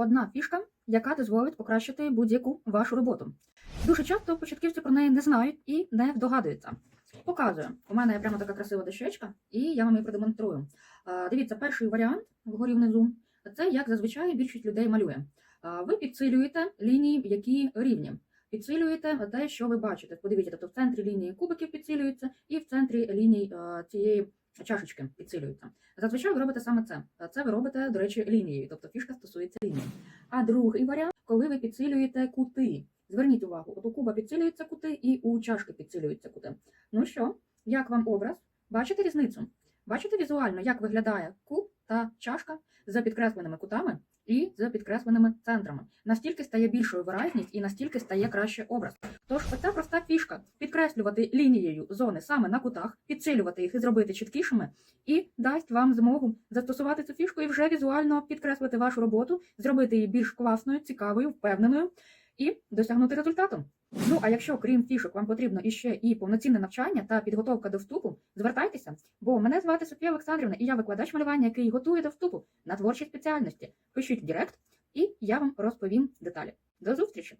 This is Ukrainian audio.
одна фішка, яка дозволить покращити будь-яку вашу роботу. Дуже часто початківці про неї не знають і не здогадуються. Показую. У мене прямо така красива дощечка, і я вам її продемонструю. Дивіться, перший варіант вгорі внизу це як зазвичай більшість людей малює. Ви підсилюєте лінії, які рівні. Підсилюєте те, що ви бачите. Подивіться, тобто в центрі лінії кубиків підсилюється, і в центрі ліній е, цієї чашечки підсилюєте. Зазвичай ви робите саме це. Це ви робите, до речі, лінією, тобто фішка стосується лінії. А другий варіант, коли ви підсилюєте кути. Зверніть увагу, от у куба підсилюються кути і у чашки підсилюються кути. Ну що, як вам образ? Бачите різницю? Бачите візуально, як виглядає куб та чашка за підкресленими кутами і за підкресленими центрами. Настільки стає більшою виразність і настільки стає краще образ. Тож, оця проста фішка підкреслювати лінією зони саме на кутах, підсилювати їх і зробити чіткішими, і дасть вам змогу застосувати цю фішку і вже візуально підкреслити вашу роботу, зробити її більш класною, цікавою, впевненою і досягнути результату. Ну а якщо крім фішок вам потрібно іще і повноцінне навчання та підготовка до вступу, звертайтеся, бо мене звати Софія Олександрівна, і я викладач малювання, який готує до вступу на творчі спеціальності. Пишіть в Директ, і я вам розповім деталі. До зустрічі!